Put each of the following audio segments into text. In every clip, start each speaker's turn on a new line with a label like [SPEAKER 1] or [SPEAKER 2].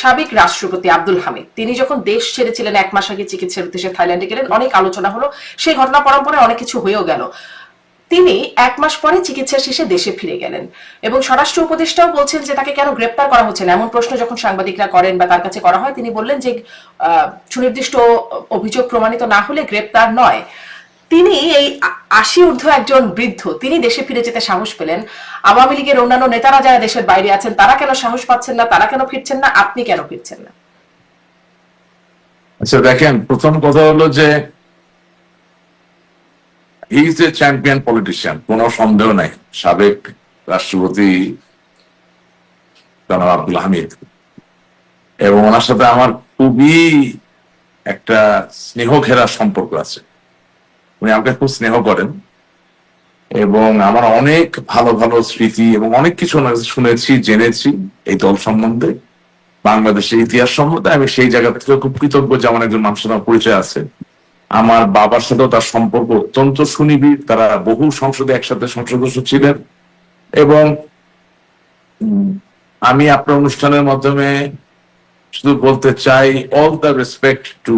[SPEAKER 1] সাবেক রাষ্ট্রপতি আব্দুল হামিদ। তিনি যখন দেশ ছেড়েছিলেন এক মাস আগে চিকিৎসার উদ্দেশ্যে থাইল্যান্ডে গেলেন, অনেক আলোচনা হলো। সেই ঘটনা পরম্পরায় অনেক কিছু হয়েও গেল। তিনি এক মাস পরে চিকিৎসা শেষে দেশে ফিরে গেলেন এবং স্বরাষ্ট্র উপদেষ্টাও বলছেন যে তাকে কেন গ্রেপ্তার করা হচ্ছে না। এমন প্রশ্ন যখন সাংবাদিকরা করেন বা তার কাছে করা হয়, তিনি বললেন যে সুনির্দিষ্ট অভিযোগ প্রমাণিত না হলে গ্রেপ্তার নয়। তিনি এই আশি ঊর্ধ্ব একজন বৃদ্ধ, তিনি দেশে ফিরে যেতে সাহস পেলেন। আওয়ামী লীগের অন্যান্য নেতারা যারা দেশের বাইরে আছেন, তারা কেন সাহস পাচ্ছেন না? তারা কেন ফিরছেন না? আপনি কেন ফিরছেন না?
[SPEAKER 2] আচ্ছা দেখেন, প্রথম কথা হলো যে ইজ এ চ্যাম্পিয়ন পলিটিশিয়ান কোনো সন্দেহ নাই। সাবেক রাষ্ট্রপতি জনাব আব্দুল হামিদ। এবং ওনার সাথে আমার খুবই একটা স্নেহ ঘেরা সম্পর্ক আছে। উনি আমাকে খুব স্নেহ করেন এবং আমার অনেক ভালো ভালো স্মৃতি এবং অনেক কিছু শুনেছি, জেনেছি এই দল সম্বন্ধে, বাংলাদেশের ইতিহাস সম্বন্ধে। আমি সেই জায়গা থেকে খুব কৃতজ্ঞ যে আমার একজন মানুষের পরিচয় আছে। আমার বাবার সাথেও তার সম্পর্ক অত্যন্ত সুনিবিড়। তারা বহু সংসদে একসাথে সংসদ ছিলেন এবং আমি আপনার অনুষ্ঠানের মাধ্যমে শুধু বলতে চাই all the respect to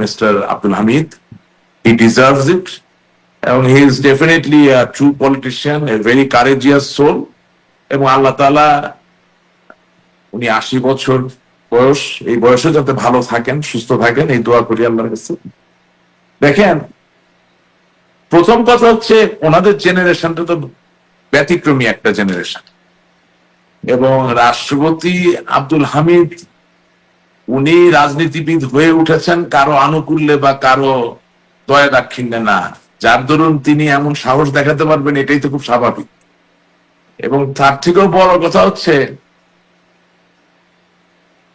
[SPEAKER 2] mister Abdul Hamid. He deserves it এবং he is definitely true politician a very courageous soul এবং আল্লাহ তালা উনি আশি বছর বয়স, এই বয়সে যাতে ভালো থাকেন, সুস্থ থাকেন, এই দোয়া করি আল্লাহর কাছে। দেখেন, প্রথম কথা হচ্ছে ওনাদের জেনারেশনটা তো ব্যতিক্রমী একটা জেনারেশন। এবং রাষ্ট্রপতি আব্দুল হামিদ, উনি রাজনীতিবিদ হয়ে উঠেছেন কারও আনুকূল্যে বা কারও দয়া দাক্ষিণ্যে না। যার দরুন তিনি এমন সাহস দেখাতে পারবেন, এটাই তো খুব স্বাভাবিক। এবং তার থেকেও বড় কথা হচ্ছে,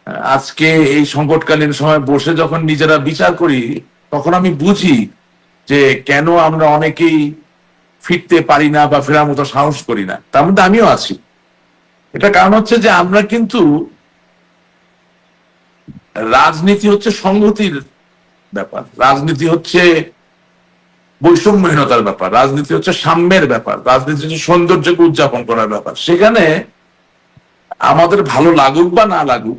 [SPEAKER 2] আজকে এই সংকটকালীন সময় বসে যখন নিজেরা বিচার করি, তখন আমি বুঝি যে কেন আমরা অনেকেই ফিরতে পারি না বা ফেরার মতো সাহস করি না। তার মধ্যে আমিও আছি। এটা কারণ হচ্ছে যে আমরা কিন্তু রাজনীতি হচ্ছে সংহতির ব্যাপার। রাজনীতি হচ্ছে বৈষম্যহীনতার ব্যাপার, রাজনীতি হচ্ছে সাম্যের ব্যাপার, রাজনীতি হচ্ছে সৌন্দর্যকে উদযাপন করার ব্যাপার। সেখানে আমাদের ভালো লাগুক বা না লাগুক,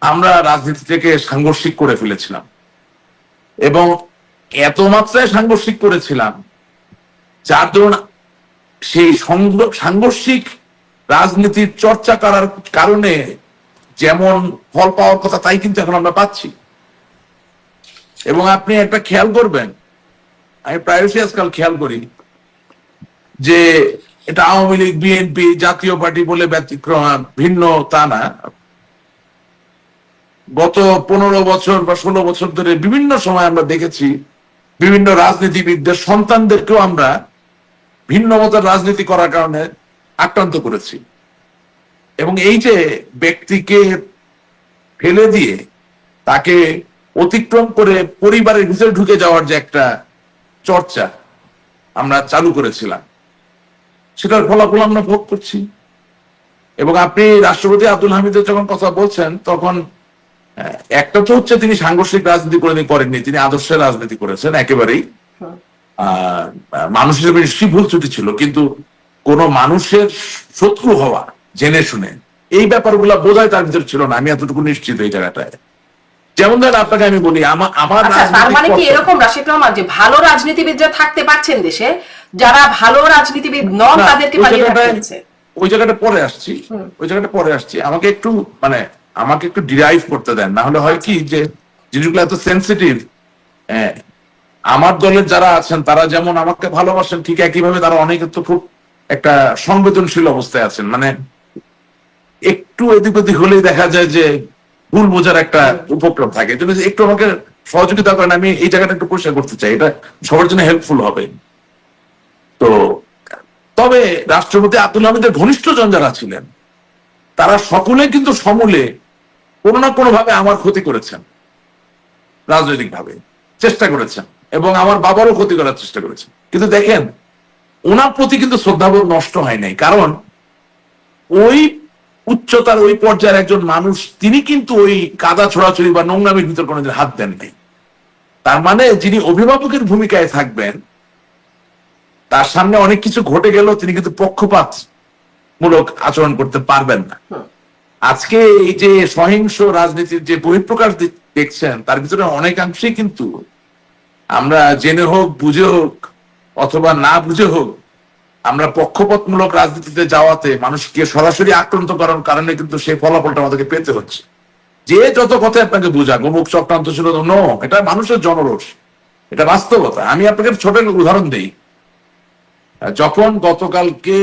[SPEAKER 2] আমরা রাজনীতি থেকে সাংঘর্ষিক করে ফেলেছিলাম। এবং এত মাত্রায় সাংঘর্ষিক করেছিলাম, যার দরুন সেই সংঘ- সাংঘর্ষিক রাজনীতির চর্চা করার কারণে যেমন ফল পাওয়ার কথা তাই কিন্তু এখন আমরা পাচ্ছি। এবং আপনি একটা খেয়াল করবেন, আমি প্রায়শই আজকাল খেয়াল করি, যে এটা আওয়ামী লীগ, বিএনপি, জাতীয় পার্টি বলে ব্যতিক্রম, ভিন্ন তা না। গত পনেরো বছর বা ষোলো বছর ধরে বিভিন্ন সময় আমরা দেখেছি, বিভিন্ন রাজনীতিবিদদের সন্তানদেরকেও আমরা ভিন্ন মতের রাজনীতি করার কারণে আক্রান্ত করেছি। এবং এই যে ব্যক্তিকে ফেলে দিয়ে তাকে অতিক্রম করে পরিবারের ভিতরে ঢুকে যাওয়ার যে একটা চর্চা আমরা চালু করেছিলাম সেটার ফলাফল আমরা ভোগ করছি। এবং আপনি রাষ্ট্রপতি আব্দুল হামিদের যখন কথা বলছেন তখন একটা তো হচ্ছে তিনি সাংঘর্ষিক রাজনীতি করে করেননি তিনি আদর্শের রাজনীতি করেছেন একেবারেই। আহ, মানুষ হিসেবে নিশ্চয়ই ভুল ত্রুটি ছিল কিন্তু কোন মানুষের শত্রু হওয়া জেনে শুনে এই ব্যাপারগুলো বোধহয় তার ভিতরে ছিল না আমি এতটুকু নিশ্চিত এই জায়গাটায়। যেমন ধরেন আপনাকে আমি বলি আমার আমার
[SPEAKER 1] আচ্ছা তার মানে কি এরকম রাশিদ রহমান যে ভালো রাজনীতিবিদরা থাকতে পারছেন দেশে যারা ভালো রাজনীতিবিদ নন তাদেরকে পালিয়ে থাকতে
[SPEAKER 2] ওই জায়গাটা পরে আসছি। ওই জায়গাটা পরে আসছি। আমাকে একটু মানে আমাকে একটু ডিরাইভ করতে দেন। না হলে হয় কি যে জিনিসগুলো এত সেন্সিটিভ আমার দলের যারা আছেন তারা যেমন আমাকে ভালোবাসেন ঠিক একইভাবে তারা অনেকে তো খুব একটা সংবেদনশীল অবস্থায় আছেন। মানে একটু এদিক ওদিক হলেই দেখা যায় যে ভুল বোঝার একটা উপক্রম থাকে। জন্য একটু আমাকে সহযোগিতা করেন, আমি এই জায়গাটা একটু পরিষ্কার করতে চাই। এটা সবার জন্য হেল্পফুল হবে। তো, তবে রাষ্ট্রপতি আব্দুল হামিদের ঘনিষ্ঠ জন যারা ছিলেন, তারা সকলে কিন্তু সমূলে কোনো না কোনো ভাবে আমার ক্ষতি করেছেন রাজনৈতিক ভাবে চেষ্টা করেছেন এবং আমার বাবারও ক্ষতি করার চেষ্টা করেছেন। কিন্তু দেখেন, ওনার প্রতি কিন্তু শ্রদ্ধাবোধ নষ্ট হয় নাই। কারণ ওই উচ্চতার ওই পর্যায়ের একজন মানুষ তিনি কিন্তু ওই কাদা ছোড়াছড়ি বা নোংরামির ভিতর কোনোদিন হাত দেন নাই তার মানে যিনি অভিভাবকের ভূমিকায় থাকবেন তার সামনে অনেক কিছু ঘটে গেল তিনি কিন্তু পক্ষপাত মূলক আচরণ করতে পারবেন না। আজকে এই যে সহিংস রাজনীতির যে বহিঃপ্রকাশ দেখছেন তার ভিতরে অনেকাংশেই কিন্তু আমরা জেনে হোক বুঝে হোক অথবা না বুঝে হোক আমরা পক্ষপাতমূলক রাজনীতিতে যাওয়াতে মানুষকে সরাসরি আক্রান্ত করার কারণে কিন্তু সেই ফলাফলটা আমাদেরকে পেতে হচ্ছে। যে যত কথা আপনাকে বুঝাক, অমুক চক্রান্ত ছিল নো, এটা মানুষের জনরোষ। এটা বাস্তবতা। আমি আপনাকে ছোট উদাহরণ দিই। যখন গতকালকে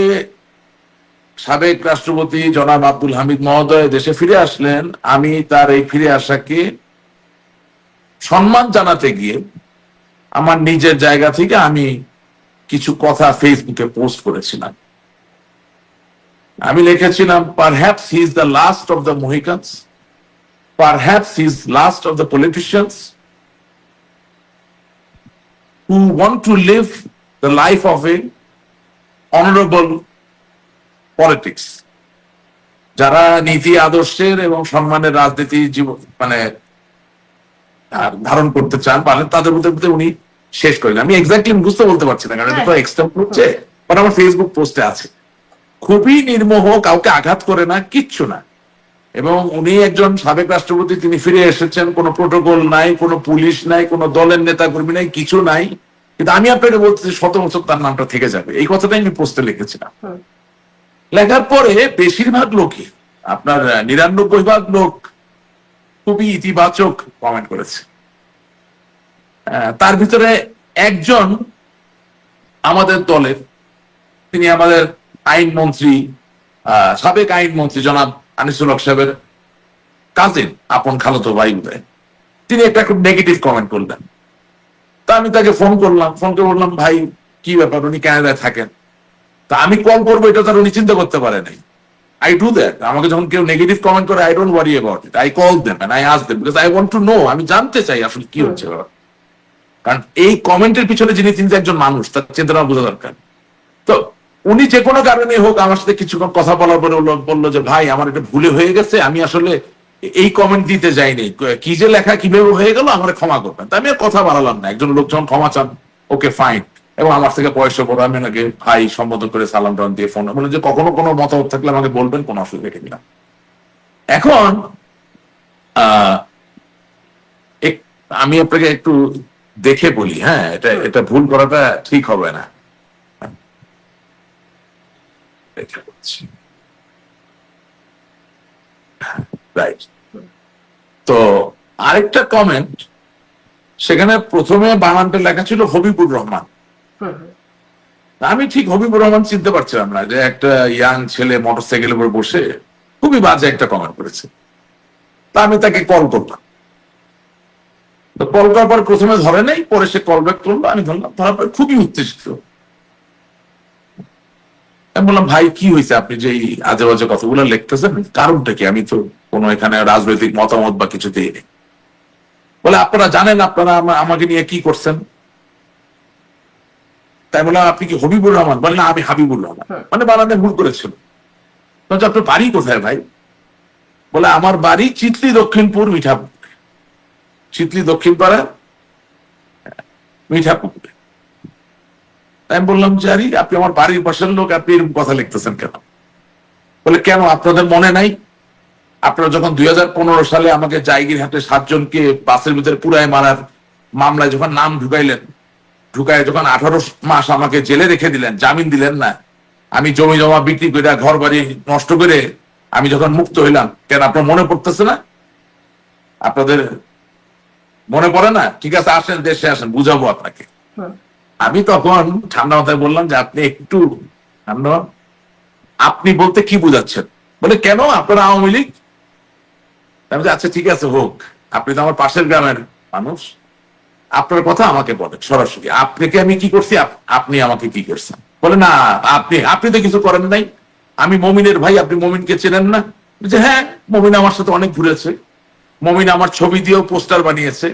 [SPEAKER 2] সাবেক রাষ্ট্রপতি জনাব আব্দুল হামিদ মহোদয় দেশে ফিরে আসলেন, আমি তার এই ফিরে আসাকে সম্মান জানাতে গিয়ে আমার নিজের জায়গা থেকে আমি কিছু কথা ফেসবুকে পোস্ট করেছিলাম। আমি লিখেছিলাম perhaps he is the last of the Mohicans perhaps he is last of the politicians who want to live the life of a honorable politics. যারা নীতি আদর্শের এবং সম্মানের রাজনীতি জীবন মানে ধারণ করতে চান, পারেন, তাদের মধ্যে উনি শেষ করেন। আমি এক্স্যাক্টলি বুঝতে বলতে পারছি না কারণ এটা তো এক্সট্রা হচ্ছে বাট আমার ফেসবুক পোস্টে আছে। খুবই নির্মোহ কাউকে আঘাত করে না কিচ্ছু না। এবং উনি একজন সাবেক রাষ্ট্রপতি তিনি ফিরে এসেছেন কোনো প্রোটোকল নাই কোনো পুলিশ নাই কোনো দলের নেতা কর্মী নাই কিছু নাই। কিন্তু আমি আপনাকে বলতেছি শত বছর তার নামটা থেকে যাবে। এই কথাটাই আমি পোস্টে লিখেছিলাম। লেখার পরে বেশিরভাগ লোকই আপনার নিরানব্বই ভাগ লোক খুবই ইতিবাচক কমেন্ট করেছে। তার ভিতরে একজন আমাদের দলের, তিনি আমাদের আইনমন্ত্রী সাবেক আইনমন্ত্রী জনাব আনিসুল হক সাহেবের কাজিন আপন খালতো ভাই উদয়। তিনি একটা খুব নেগেটিভ কমেন্ট করলেন। তা আমি তাকে ফোন করলাম ফোন করে বললাম, ভাই, কি ব্যাপার? উনি কানাডায় থাকেন। তা আমি কল করব, এটা তার উনি চিন্তা করতে পারে নাই। আই ডু দ্যাট আমাকে যখন কেউ নেগেটিভ কমেন্ট করে I don't worry about it I call them I ask them because I want to know আমি জানতে চাই আসলে কি হচ্ছে ব্যাপার। কারণ এই কমেন্টের পিছনে যিনি তিনি একজন মানুষ, তার চিন্তাটা বোঝা দরকার। তো উনি যে কোনো কারণে হোক আমার সাথে কিছুক্ষণ কথা বলার পরে বললো- যে, ভাই, আমার এটা ভুলে হয়ে গেছে, আমি আসলে এই কমেন্ট দিতে যাইনি। কি যে লেখা কীভাবে হয়ে গেল আমার ক্ষমা করবেন। আমি আর কথা বাড়ালাম না। একজন লোক যখন ক্ষমা চান, ওকে ফাইন এবং আমার থেকে পয়সা পড়ো আমি ওনাকে ভাই সম্বোধন করে সালাম টান দিয়ে ফোন বলে যে কখনো কোনো মতামত থাকলে আমাকে বলবেন, কোনো অসুবিধা রেখে দিলাম। এখন আমি আপনাকে একটু দেখে বলি হ্যাঁ এটা এটা ভুল করাটা ঠিক হবে না। বলছি। রাইট তো আরেকটা কমেন্ট সেখানে প্রথমে বানানটা লেখা ছিল হবিবুর রহমান।
[SPEAKER 1] হুম, হুম।
[SPEAKER 2] আমি ঠিক হবিবুর রহমান চিনতে পারছিলাম না যে একটা ইয়াং ছেলে মোটর মোটরসাইকেলের উপর বসে খুবই বাজে একটা কমেন্ট করেছে। তা আমি তাকে কল করলাম। তো কল করার পর প্রথমে ধরে নেই পরে সে কল ব্যাক করল আমি ধরলাম ধরার পর খুবই উত্তেজিত। আমি বললাম ভাই কি হয়েছে আপনি যে আজে বাজে কথাগুলো লিখতেছেন? কারণটা কি? আমি তো কোনো এখানে রাজনৈতিক মতামত বা কিছু দিইনি। বলে আপনারা জানেন আপনারা আমাকে নিয়ে কি করছেন? তাই বললাম আপনি কি হবিবুর রহমান? বলে না আমি হাবিবুর রহমান। মানে বানানে ভুল করেছিল। আপনার বাড়ি কোথায় ভাই? বলে আমার বাড়ি চিতলি দক্ষিণপুর মিঠাপুর। চিতলি দক্ষিণ পাড়া মিঠাপুকুরে তাই আমি বললাম যে, আরে, আপনি আমার বাড়ির পাশের লোক, আপনি এরকম কথা লিখতেছেন কেন? বলে, কেন? আপনাদের মনে নাই? আপনারা যখন দুই হাজার পনেরো সালে আমাকে জায়গির হাতে সাতজনকে বাসের ভিতরে পুরায় মারার মামলায় যখন নাম ঢুকাইলেন, ঢুকায় যখন আঠারো মাস আমাকে জেলে রেখে দিলেন, জামিন দিলেন না, আমি জমি জমা বিক্রি করে ঘর বাড়ি নষ্ট করে, আমি যখন মুক্ত হইলাম, কেন আপনার মনে পড়তেছে না? আপনাদের মনে পড়ে না? ঠিক আছে আসেন দেশে আসেন বুঝাবো আপনাকে। আমি তখন ঠান্ডা মাথায় বললাম যে আপনি একটু ঠান্ডা আপনি বলতে কি বুঝাচ্ছেন? বলে কেন আপনারা আওয়ামী লীগ? আমি আচ্ছা ঠিক আছে হোক। আপনি তো আমার পাশের গ্রামের মানুষ। আপনার কথা আমাকে বলেন সরাসরি। আপনাকে আমি কি করছি? আপনি আমাকে কি করছেন? বলে না আপনি আপনি তো কিছু করেন নাই। আমি মমিনের ভাই আপনি মমিনকে চেনেন না। যে হ্যাঁ মমিন আমার সাথে অনেক ঘুরেছে। মমিন আমার ছবি দিয়েও পোস্টার বানিয়েছে।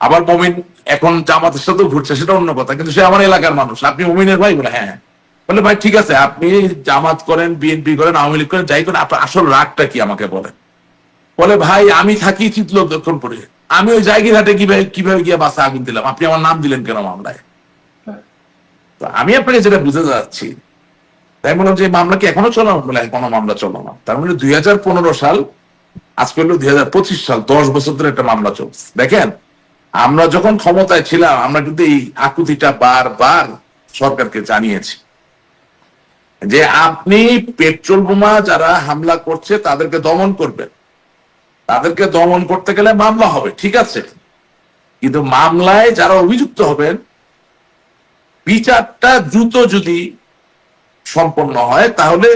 [SPEAKER 2] আবার মমিন এখন জামাতের সাথেও ঘুরছে, সেটা অন্য কথা, কিন্তু সে আমার এলাকার মানুষ। আপনি মমিনের ভাই বলে হ্যাঁ। বলে, ভাই, ঠিক আছে, আপনি জামাত করেন, বিএনপি করেন, আওয়ামী লীগ করেন, যাই করেন, আপনার আসল রাগটা কি আমাকে বলেন? বলে, ভাই, আমি থাকি চিতল দক্ষিণপুরে আমি ওই জায়গিরহাটে কীভাবে কীভাবে গিয়ে বাসা আগুন দিলাম? আপনি আমার নাম দিলেন কেন মামলায়? তো আমি আপনাকে যেটা বুঝতে যাচ্ছি, তাই বললাম যে মামলা কি এখনও চলো বলে কোনো মামলা চলো না। তার মানে দুই হাজার পনেরো সাল আজকে হলো দুই হাজার পঁচিশ সাল দশ বছর ধরে একটা মামলা চলছে। দেখেন, আমরা যখন ক্ষমতায় ছিলাম, আমরা কিন্তু এই আকুতিটা বারবার সরকারকে জানিয়েছি যে আপনি পেট্রোল বোমা যারা হামলা করছে, তাদেরকে দমন করবেন। তাদেরকে দমন করতে গেলে মামলা হবে, ঠিক আছে। কিন্তু মামলায় যারা অভিযুক্ত হবেন, বিচারটা দ্রুত যদি সম্পন্ন হয়, তাহলে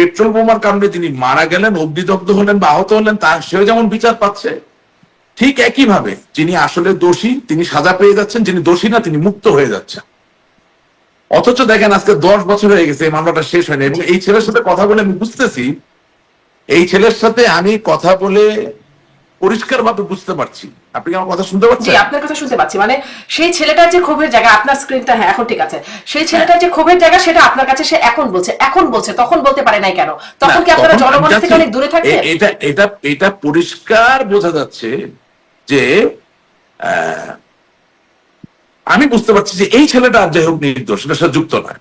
[SPEAKER 2] পেট্রোল বোমার কারণে তিনি মারা গেলেন, অগ্নিদগ্ধ হলেন বা আহত হলেন তার সেও যেমন বিচার পাচ্ছে, ঠিক একইভাবে যিনি আসলে দোষী, তিনি সাজা পেয়ে যাচ্ছেন, যিনি দোষী না, তিনি মুক্ত হয়ে যাচ্ছেন। অথচ দেখেন আজকে দশ বছর হয়ে গেছে, এই মামলাটা শেষ হয়নি, এবং এই ছেলের সাথে কথা বলে আমি বুঝতেছি, এই ছেলের সাথে আমি কথা বলে পরিষ্কার ভাবে বুঝতে পারছি। আপনি কি আমার কথা শুনতে
[SPEAKER 1] জি
[SPEAKER 2] পাচ্ছেন
[SPEAKER 1] আপনার কথা শুনতে পাচ্ছি। মানে সেই ছেলেটার যে ক্ষোভের জায়গা আপনার স্ক্রিনটা হ্যাঁ এখন ঠিক আছে। সেই ছেলেটার যে ক্ষোভের জায়গা সেটা আপনার কাছে সে এখন বলছে এখন বলছে তখন বলতে পারে নাই কেন? তখন কি আপনারা
[SPEAKER 2] just
[SPEAKER 1] থেকে অনেক দূরে
[SPEAKER 2] এটা এটা এটা পরিষ্কার বোঝা যাচ্ছে যে আহ, আমি বুঝতে পারছি যে এই ছেলেটা আর যাই হোক নির্দোষ সেটা সাথে যুক্ত নয়।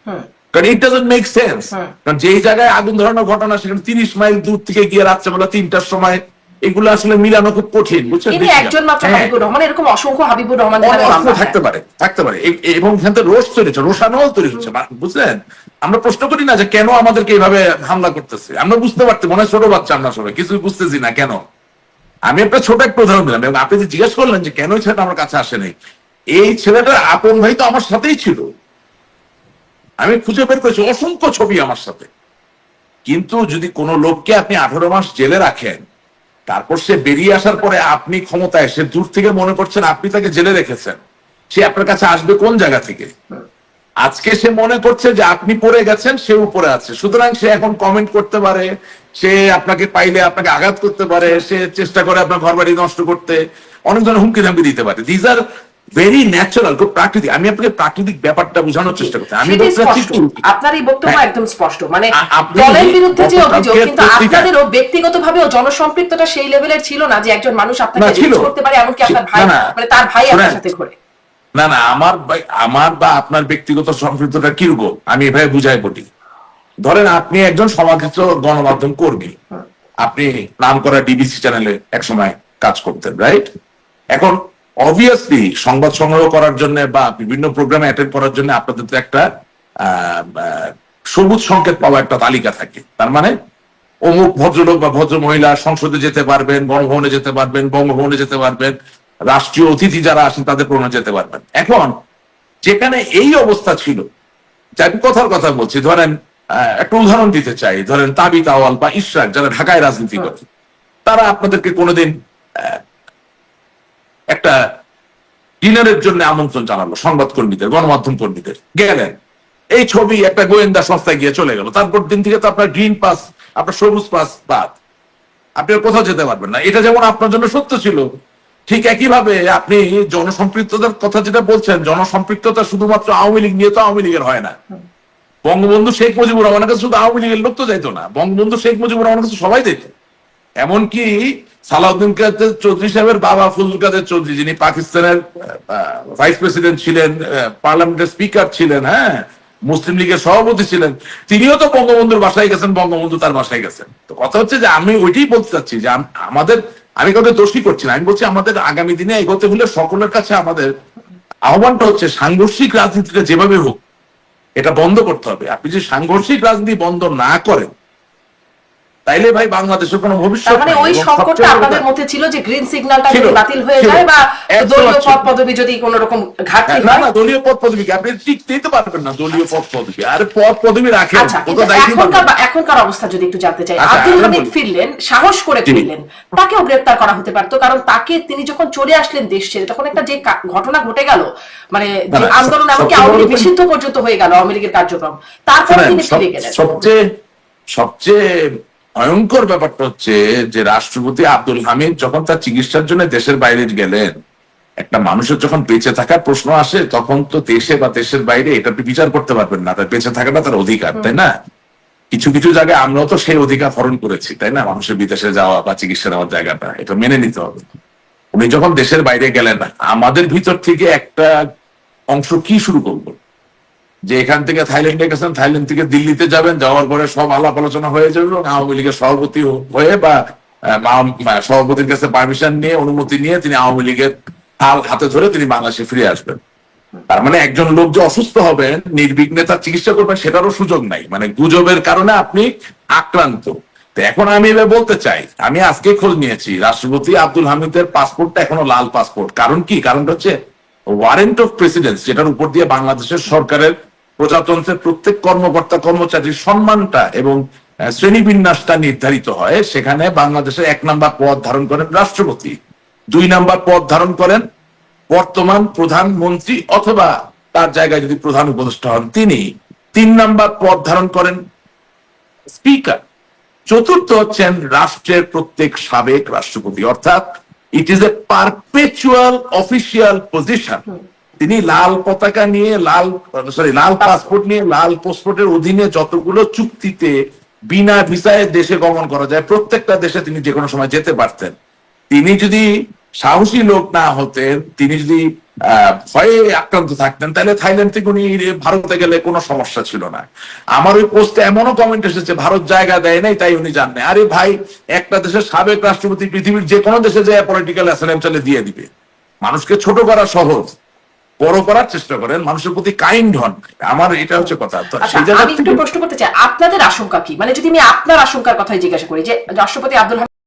[SPEAKER 2] কারণ ইট ডাজন্ট মেক সেন্স কারণ যেই জায়গায় আগুন ধরানোর ঘটনা সেখানে তিরিশ মাইল দূর থেকে গিয়ে রাত্রেবেলা তিনটার সময় এগুলো আসলে মিলানো খুব কঠিন বুঝছেন?
[SPEAKER 1] একজন মাত্র
[SPEAKER 2] হ্যাঁ।
[SPEAKER 1] হাবিবুর রহমান এরকম অসংখ্য হাবিবুর রহমান
[SPEAKER 2] থাকতে পারে থাকতে পারে। এবং এখান থেকে রোষ তৈরি হচ্ছে রোষানল তৈরি হচ্ছে বুঝলেন? আমরা প্রশ্ন করি না যে কেন আমাদেরকে এইভাবে হামলা করতেছে। আমরা বুঝতে পারছি মনে হয় ছোট বাচ্চা আমরা সবাই কিছু বুঝতেছি না কেন। আমি একটা ছোট একটা উদাহরণ দিলাম এবং আপনি যে জিজ্ঞেস করলেন যে কেন ছেলেটা আমার কাছে আসেনি এই ছেলেটার আপন ভাই তো আমার সাথেই ছিল। আমি খুঁজে বের করেছি অসংখ্য ছবি আমার সাথে। কিন্তু যদি কোনো লোককে আপনি আঠারো মাস জেলে রাখেন তারপর সে বেরিয়ে আসার পরে আপনি ক্ষমতায় সে দূর থেকে মনে করছেন আপনি তাকে জেলে রেখেছেন। সে আপনার কাছে আসবে কোন জায়গা থেকে? আজকে সে মনে করছে যে আপনি পড়ে গেছেন, সে উপরে আছে। সুতরাং সে এখন কমেন্ট করতে পারে, সে আপনাকে পাইলে আপনাকে আঘাত করতে পারে, সে চেষ্টা করে আপনার ঘর বাড়ি নষ্ট করতে। অনেক ধরনের হুমকি ধামকি দিতে পারে। দিজ আর ভেরি ন্যাচারাল খুব প্রাকৃতিক। আমি আপনাকে প্রাকৃতিক ব্যাপারটা বোঝানোর চেষ্টা করছি। আমি?
[SPEAKER 1] আপনার এই বক্তব্য
[SPEAKER 2] হ্যাঁ।
[SPEAKER 1] একদম স্পষ্ট। মানে দলের বিরুদ্ধে যে অভিযোগ কিন্তু ব্যক্তিগতভাবেও জনসম্পৃক্ততা সেই লেভেলের ছিল না যে একজন মানুষ আপনাকে। করতে পারে এমনকি আপনার ভাই। মানে তার ভাই আপনার সাথে ঘোরে।
[SPEAKER 2] না না আমার আমার বা আপনার ব্যক্তিগত সম্পৃক্ততা কীরকম আমি এভাবে বুঝাই বলি। ধরেন আপনি একজন সমাজিত গণমাধ্যম কর্মী। আপনি নাম করা ডিবিসি চ্যানেলে একসময় কাজ করতেন রাইট এখন অবভিয়াসলি সংবাদ সংগ্রহ করার জন্য বা বিভিন্ন প্রোগ্রামে অ্যাটেন্ড করার জন্য আপনাদের তো একটা সবুজ সংকেত পাওয়া একটা তালিকা থাকে। তার মানে অমুক ভদ্রলোক বা ভদ্র মহিলা সংসদে যেতে পারবেন গণভবনে যেতে পারবেন, বঙ্গভবনে যেতে পারবেন, রাষ্ট্রীয় অতিথি যারা আসেন তাদের প্রণয় যেতে পারবেন। এখন, যেখানে এই অবস্থা ছিল, যে আমি কথার কথা বলছি, ধরেন একটা উদাহরণ দিতে চাই। ধরেন তাবিত আওয়াল বা ইশরাক, যারা ঢাকায় রাজনীতি করে, তারা আপনাদেরকে কোনোদিন একটা ডিনারের জন্য আমন্ত্রণ জানালো সংবাদ কর্মীদের গণমাধ্যম কর্মীদের। গেলেন। এই ছবি একটা গোয়েন্দা সংস্থায় গিয়ে চলে গেল। তারপর দিন থেকে তো আপনার গ্রিন পাস আপনার সবুজ পাস বাদ। আপনি আর কোথাও যেতে পারবেন না। এটা যেমন আপনার জন্য সত্য ছিল ঠিক একইভাবে আপনি জনসম্পৃক্ততার কথা যেটা বলছেন জনসম্পৃক্ততা শুধুমাত্র আওয়ামী লীগ নিয়ে তো আওয়ামী লীগের হয় না। বঙ্গবন্ধু শেখ মুজিবুর রহমানের কাছে শুধু আওয়ামী লীগের লোক তো যাইতো না। বঙ্গবন্ধু শেখ মুজিবুর রহমানের কাছে সবাই যেত এমনকি সালাউদ্দিন কাদের চৌধুরী সাহেবের বাবা ফজল কাদের চৌধুরী, যিনি পাকিস্তানের ভাইস প্রেসিডেন্ট ছিলেন পার্লামেন্টের স্পিকার ছিলেন হ্যাঁ মুসলিম লীগের সভাপতি ছিলেন, তিনিও তো বঙ্গবন্ধুর বাসায় গেছেন, বঙ্গবন্ধু তার বাসায় গেছেন। তো কথা হচ্ছে যে আমি ওইটাই বলতে চাচ্ছি যে আমাদের, আমি কাউকে দোষী করছি না, আমি বলছি আমাদের আগামী দিনে এগোতে হলে সকলের কাছে আমাদের আহ্বানটা হচ্ছে সাংঘর্ষিক রাজনীতিটা যেভাবে হোক, এটা বন্ধ করতে হবে। আপনি যদি সাংঘর্ষিক রাজনীতি বন্ধ না করেন তাইলে ভাই বাংলাদেশের কোনো ভবিষ্যৎ
[SPEAKER 1] মানে ওই সংকটটা আপনাদের মধ্যে ছিল যে গ্রিন সিগন্যালটা যদি বাতিল হয়ে যায় বা দলীয় পদ পদবি যদি কোন রকম ঘাটতি
[SPEAKER 2] হ্যাঁ, না
[SPEAKER 1] হয়।
[SPEAKER 2] না দলীয় পদ পদবি? আপনি ঠিক দিতে পারবেন না দলীয় পদ পদবি। আর পদ পদবি রাখেন
[SPEAKER 1] আচ্ছা
[SPEAKER 2] ও
[SPEAKER 1] কিন্তু
[SPEAKER 2] তো দায়িত্ব
[SPEAKER 1] এখনকার এখনকার অবস্থা যদি একটু জানতে চাই
[SPEAKER 2] আচ্ছা,
[SPEAKER 1] আব্দুল হামিদ ফিরলেন সাহস করে ফিরলেন তাকেও গ্রেপ্তার করা হতে পারতো কারণ তাকে তিনি যখন চলে আসলেন দেশ ছেড়ে তখন একটা যে ঘটনা ঘটে গেল মানে যে আন্দোলন এমনকি আওয়ামী লীগ নিষিদ্ধ পর্যন্ত হয়ে গেল আওয়ামী লীগের কার্যক্রম। তারপর তিনি ফিরে গেলেন।
[SPEAKER 2] সবচেয়ে সবচেয়ে ভয়ঙ্কর ব্যাপারটা হচ্ছে যে রাষ্ট্রপতি আব্দুল হামিদ যখন তার চিকিৎসার জন্য দেশের বাইরে গেলেন, একটা মানুষের যখন বেঁচে থাকার প্রশ্ন আসে, তখন তো দেশে বা দেশের বাইরে এটা বিচার করতে পারবেন না, তার বেঁচে থাকাটা তার অধিকার, তাই না? কিছু কিছু জায়গায় আমরাও তো সেই অধিকার হরণ করেছি, তাই না? মানুষের বিদেশে যাওয়া বা চিকিৎসা নেওয়ার জায়গাটা, এটা মেনে নিতে হবে। উনি যখন দেশের বাইরে গেলেন, আমাদের ভিতর থেকে একটা অংশ কি শুরু করব যে এখান থেকে থাইল্যান্ডে গেছেন, থাইল্যান্ড থেকে দিল্লিতে যাবেন, যাওয়ার পরে সব আলাপ আলোচনা হয়ে যাবে এবং আওয়ামী লীগের সভাপতি হয়ে বা সভাপতির কাছে পারমিশন নিয়ে, অনুমতি নিয়ে তিনি আওয়ামী লীগের হাল হাতে ধরে তিনি বাংলাদেশে ফিরে আসবেন। তার মানে একজন লোক যে অসুস্থ হবেন, নির্বিঘ্নে তার চিকিৎসা করবেন, সেটারও সুযোগ নাই। মানে গুজবের কারণে আপনি আক্রান্ত। এখন আমি এবার বলতে চাই, আমি আজকে খোঁজ নিয়েছি, রাষ্ট্রপতি আব্দুল হামিদের পাসপোর্টটা এখনও লাল পাসপোর্ট কারণ কি? কারণটা হচ্ছে ওয়ারেন্ট অফ প্রেসিডেন্স যেটার উপর দিয়ে বাংলাদেশের সরকারের প্রজাতন্ত্রের প্রত্যেক কর্মকর্তা, কর্মচারীর সম্মানটা এবং শ্রেণীবিন্যাসটা নির্ধারিত হয়। সেখানে বাংলাদেশের এক নাম্বার পদ ধারণ করেন রাষ্ট্রপতি। দুই নাম্বার পদ ধারণ করেন বর্তমান প্রধানমন্ত্রী অথবা তার জায়গায় যদি প্রধান উপদেষ্টা হন তিনি। তিন নাম্বার পদ ধারণ করেন স্পিকার। চতুর্থ হচ্ছেন রাষ্ট্রের প্রত্যেক সাবেক রাষ্ট্রপতি। অর্থাৎ it is a perpetual official position তিনি লাল পতাকা নিয়ে, লাল সরি লাল পাসপোর্ট নিয়ে, লাল পাসপোর্টের অধীনে যতগুলো চুক্তিতে বিনা ভিসায় দেশে গমন করা যায়, প্রত্যেকটা দেশে তিনি যে কোনো সময় যেতে পারতেন। তিনি যদি সাহসী লোক না হতেন, তিনি যদি ভয়ে আক্রান্ত থাকতেন, তাহলে থাইল্যান্ড থেকে উনি ভারতে গেলে কোনো সমস্যা ছিল না। আমার ওই পোস্টে এমনও কমেন্ট এসেছে, ভারত জায়গা দেয় নাই, তাই উনি জান আরে ভাই, একটা দেশের সাবেক রাষ্ট্রপতি পৃথিবীর যে কোনো দেশে যায় পলিটিক্যাল অ্যাসাইলেম চালে দিয়ে দিবে। মানুষকে ছোট করা সহজ। বড় করার চেষ্টা করেন মানুষের প্রতি কাইন্ড হন। আমার এটা হচ্ছে কথা। তো
[SPEAKER 1] আচ্ছা আমি একটু প্রশ্ন করতে চাই আপনাদের আশঙ্কা কি? মানে যদি আমি আপনার আশঙ্কার কথা জিজ্ঞাসা করি যে রাষ্ট্রপতি আব্দুল